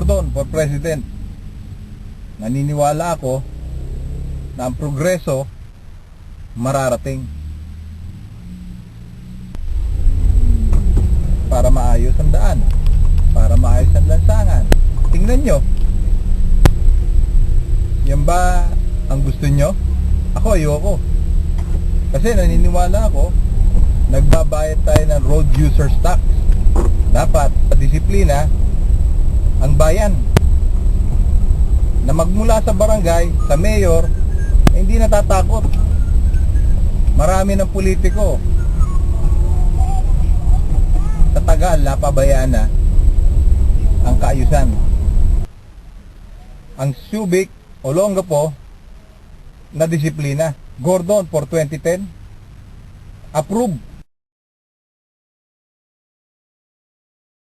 Gordon for President. Naniniwala ako na ang progreso mararating. Para maayos ang daan. Para maayos ang lansangan. Tingnan nyo. Yan ba ang gusto nyo? Ako ayoko. Kasi naniniwala ako, nagbabayad tayo ng road users tax. Dapat, sa disiplina, ang bayan na magmula sa barangay, sa mayor, eh, hindi natatakot. Marami ng politiko. Sa tagal, napabayaan na ang kaayusan. Ang Subic o Olongapo na disiplina. Gordon for 2010 approve